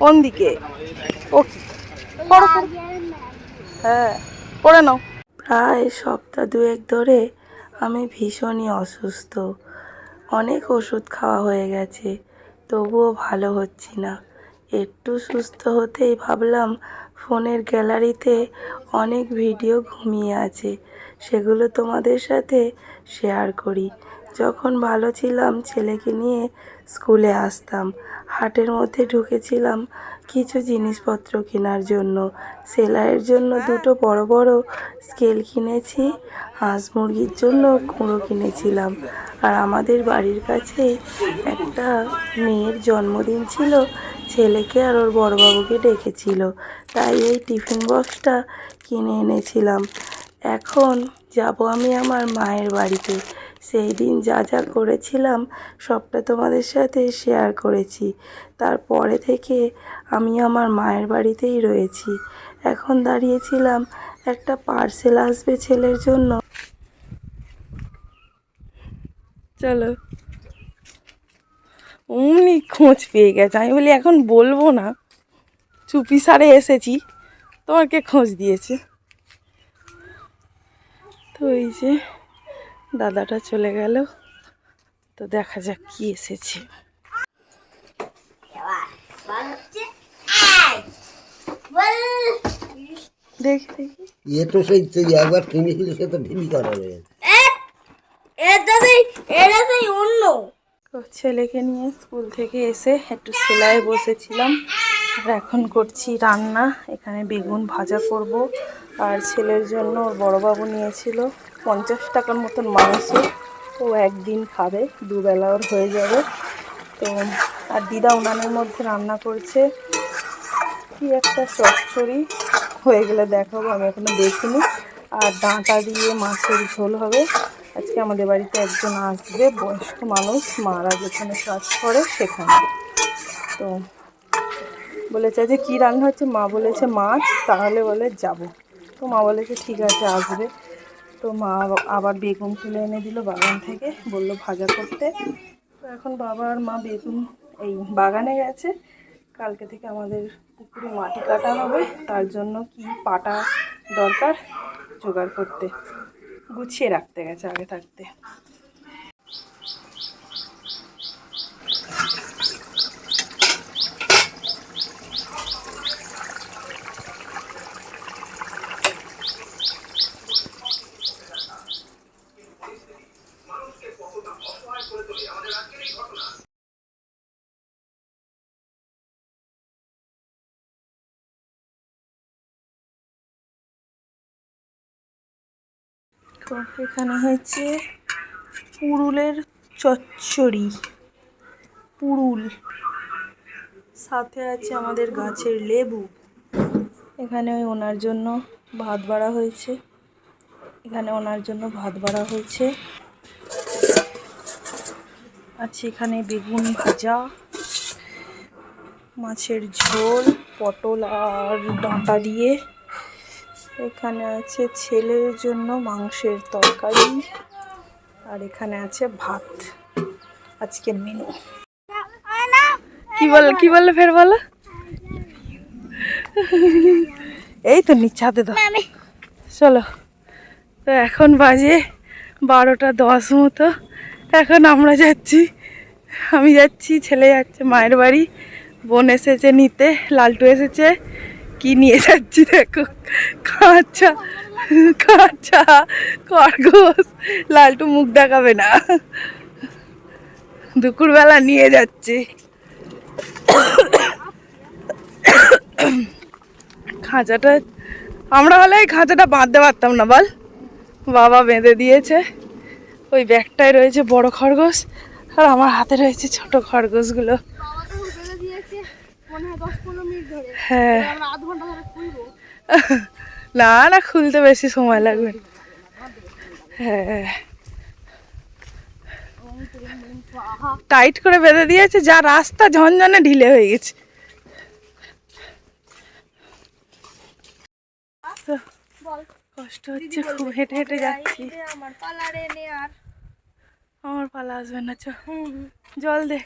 কোন দিকে। হ্যাঁ পড়ে নাও। প্রায় সপ্তাহ দুয়েক ধরে আমি ভীষণই অসুস্থ। অনেক ওষুধ খাওয়া হয়ে গেছে, তবুও ভালো হচ্ছি না। একটু সুস্থ হতেই ভাবলাম ফোনের গ্যালারিতে অনেক ভিডিও ঘুমিয়ে আছে, সেগুলো তোমাদের সাথে শেয়ার করি। যখন ভালো ছিলাম, ছেলেকে নিয়ে স্কুলে আসতাম। হাটের মধ্যে ঢুকেছিলাম কিছু জিনিসপত্র কেনার জন্য। সেলাইয়ের জন্য দুটো বড় বড় স্কেল কিনেছি, হাঁস মুরগির জন্য কুঁড়ো কিনেছিলাম। আর আমাদের বাড়ির কাছে একটা মেয়ের জন্মদিন ছিল, ছেলেকে আর ওর বড়বাবুকে ডেকেছিল। তাই এই টিফিন বক্সটা কিনে এনেছিলাম। এখন যাব আমি আমার মায়ের বাড়িতে। সেই দিন যা যা করেছিলাম, সবটা তোমাদের সাথে শেয়ার করেছি। তারপরে থেকে আমি আমার মায়ের বাড়িতেই রয়েছি। এখন দাঁড়িয়েছিলাম একটা পার্সেল আসবে ছেলের জন্য। চলো। অমনি খোঁজ পেয়ে গেছে। আমি বলি, এখন বলব না। চুপি সারে এসেছি। তোমাকে খোঁজ দিয়েছে। তো এই যে দাদাটা চলে গেল। তো দেখা যাক কি এসেছে। দেখি দেখি। এ তো সেই একবার কিনেছিলি সে তো ভিমি করা রয়েছে তো ছেলেকে নিয়ে স্কুল থেকে এসে একটু সেলাই বসেছিলাম। এখন করছি রান্না। এখানে বেগুন ভাজা করব। আর ছেলের জন্য ওর বড়বাবু নিয়েছিল পঞ্চাশ টাকার মতন মাংস। ও একদিন খাবে, দুবেলা ওর হয়ে যাবে। তো, আর দিদা উনানের মধ্যে রান্না করছে। কি একটা চচ্চড়ি। হয়ে গেলে দেখাবো, আমি এখনও দেখিনি। আর ডাঁটা দিয়ে মাছের ঝোল হবে। আজকে আমাদের বাড়িতে একজন আসবে, বয়স্ক মানুষ, মারা যেখানে কাজ করে সেখানে। তো বলেছে যে, কী রান্না হচ্ছে? মা বলেছে, মাছ, তাহলে বলে যাব। তো মা বলেছে, ঠিক আছে, আসবে। তো মা আবার বেগুন তুলে এনে দিল বাগান থেকে, বলল ভাজা করতে। তো এখন বাবা আর মা বেগুন এই বাগানে গেছে। কালকে থেকে আমাদের পুকুরে মাটি কাটা হবে, তার জন্য কি পাটা দরকার? জোগাড় করতে। গুছিয়ে রাখতে গেছে আগে থাকতে। তো এখানে হয়েছে পুরুলের চচ্চড়ি। পুরুল। সাথে আছে আমাদের গাছের লেবু। এখানে ওই ওনার জন্য ভাত বাড়া হয়েছে। এখানে ওনার জন্য ভাত বাড়া হয়েছে। আছে এখানে বেগুন ভাজা, মাছের ঝোল, পটল আর ডাঁটা দিয়ে এখানে আছে ছেলের জন্য মাংসের তরকারি আর এখানে আছে ভাত। আজকের মেনু কি বল কি বললে ফের বলো? এই তো নিচে হাতে দাও চলো। তো এখন বাজে বারোটা দশ মতো। এখন আমরা যাচ্ছি আমি যাচ্ছি ছেলে যাচ্ছে মায়ের বাড়ি। বোন এসেছে নিতে লালটু এসেছে। কি নিয়ে যাচ্ছি দেখো? কাঁচা কাঁচা খরগোশ। লালটু মুখ দেখাবে না। দুপুরবেলা নিয়ে যাচ্ছে। খাঁচাটা, আমরা হলে এই খাঁচাটা বাঁধতে পারতাম না, বল। বাবা বেঁধে দিয়েছে। ওই ব্যাগটায় রয়েছে বড় খরগোশ, আর আমার হাতে রয়েছে ছোট খরগোশগুলো। হ্যাঁ না না খুলতে বেশি সময় লাগবে। হ্যাঁ। টাইট করে বেঁধে দিয়েছে যা রাস্তা ঝনঝনে ঢিলে হয়ে গেছে। কষ্ট হচ্ছে খুব হেঁটে হেঁটে যাচ্ছি। আমার পালা আসবে না চ। জল দে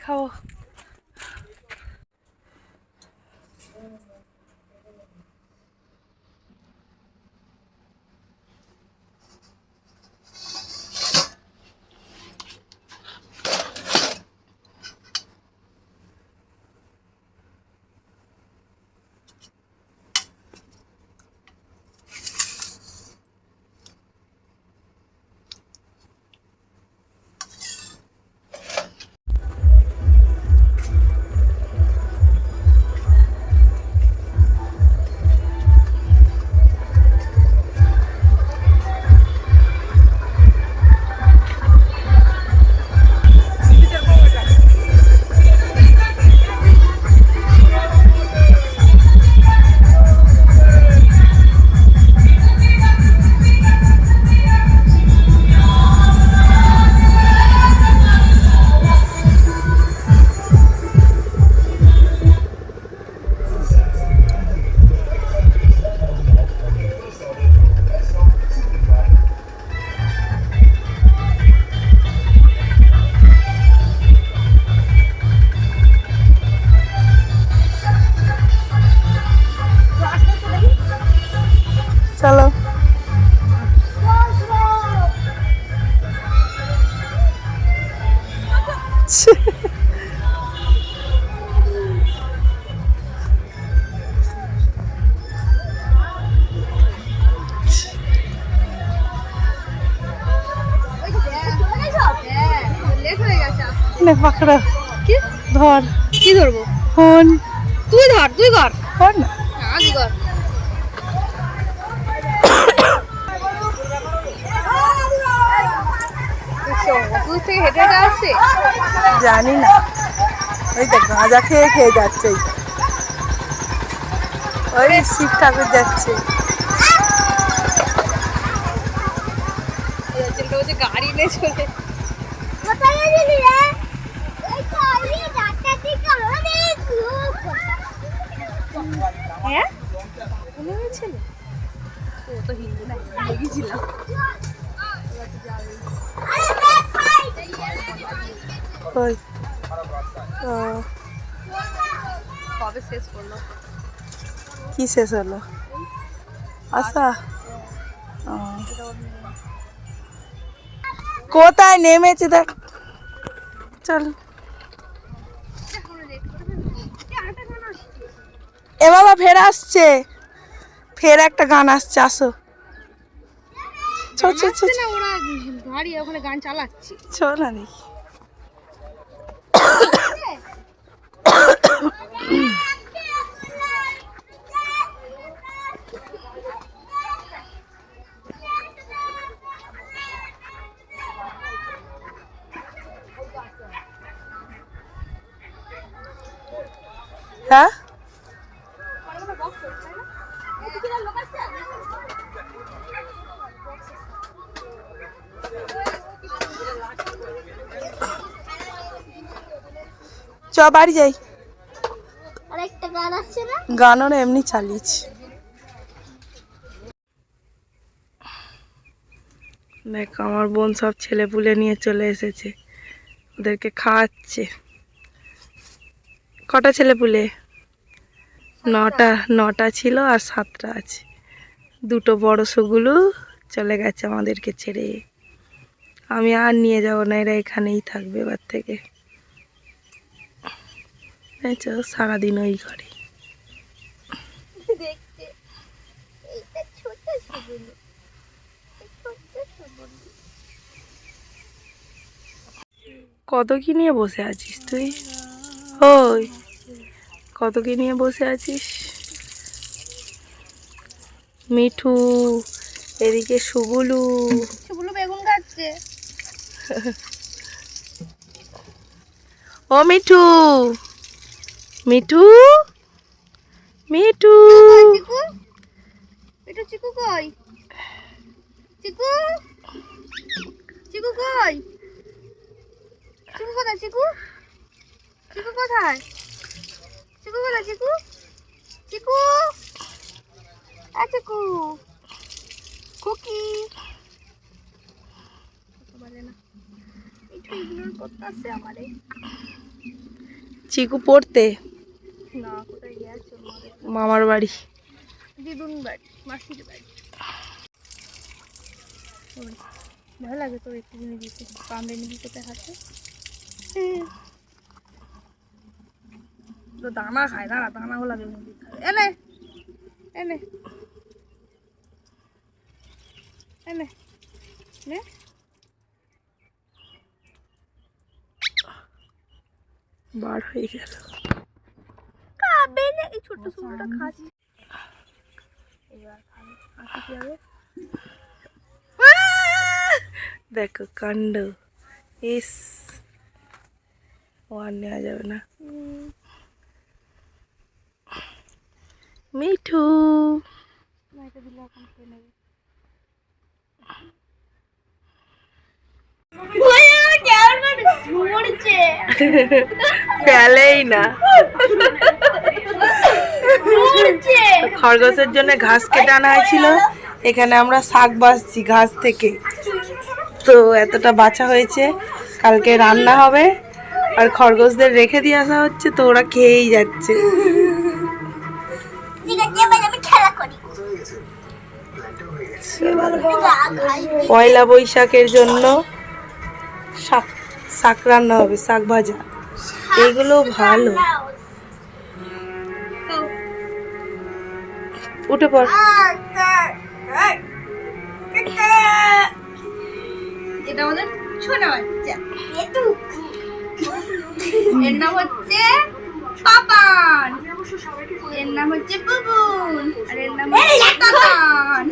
চলো। নে পাকড়া। কি? ধর। কি ধরবো? ফোন। তুই ধর তুই ধর। না আজ কর দূর থেকে হেঁটে হেঁটে আসছে? জানি না। ওই দেখ গাঁজা খেয়ে খেয়ে যাচ্ছে। ওই শিব ঠাকুর যাচ্ছে। গাড়ি নিয়ে চলে। তো হ্যাঁ? ছেলে? ও তো হিন্দু না ওই কবে শেষ করল? কি শেষ হলো? আশা। কোথায় নেমেছে দেখ। চল। এ বাবা ফের আসছে। ফের একটা গান আসছে আসো। চ চ চ আসছে না ওরা? গাড়ি ওখানে গান চালাচ্ছে। চ না দেখি হ্যাঁ? চ বাড়ি যাই আরেকটা গান আসছে না গানও না এমনি চালিয়েছি। দেখ আমার বোন সব ছেলে পুলে নিয়ে চলে এসেছে। ওদেরকে খাওয়াচ্ছে। কটা ছেলে পুলে নটা নটা ছিল আর সাতটা আছে। দুটো বড় শোগুলো চলে গেছে আমাদেরকে ছেড়ে। আমি আর নিয়ে যাব না এরা এখানেই থাকবে এবার থেকে। সারাদিন ওই ঘরে দেখতে এইটা ছোট সুগুলো ছোট্ট সুগুলো কত কি নিয়ে বসে আছিস তুই? ওই কত কি নিয়ে বসে আছিস? মিঠু এদিকে সুগুলু সেগুলো বেগুন কাটছে। ও মিঠু মিঠু মিঠু। এটা চিকু কই? চিকু? চিকু কই? চিকু কোথায় চিকু? চিকু কোথায়? চিকু কোথায় চিকু? চিকু? আ চিকু। খুকি বলে না একটু ইগনোর করতে আমারে। চিকু পড়তে? না কোথায় মাদের মামার বাড়ি। মাসির ভালো লাগে তো দিতে কামড়ে নিবি কোথায় হাতে। তো দানা খায় দাঁড়া দানাও লাগে এনে এনে এনে নে বার হয়ে গেল। খাবে না এই ছোট্ট ছোটটা খাচ্ছি। এবার খাবে হবে? দেখো কাণ্ড। ইস ও আর নেওয়া যাবে না। মিঠু। ফেলেই না। খরগোশের জন্য ঘাস কেটে আনা হয়েছিল। এখানে আমরা শাক বাছছি ঘাস থেকে। তো এতটা বাছা হয়েছে। কালকে রান্না হবে। আর খরগোশদের রেখে দিয়ে আসা হচ্ছে, তো ওরা খেয়েই যাচ্ছে। পয়লা বৈশাখের জন্য শাক শাক রান্না হবে, শাক ভাজা। এগুলো ভালো। উঠে পড়। এটা আমাদের ছোনা বাচ্চা। এর নাম হচ্ছে পাপান। এর নাম হচ্ছে বুবুন। আর এর নাম হচ্ছে পাপান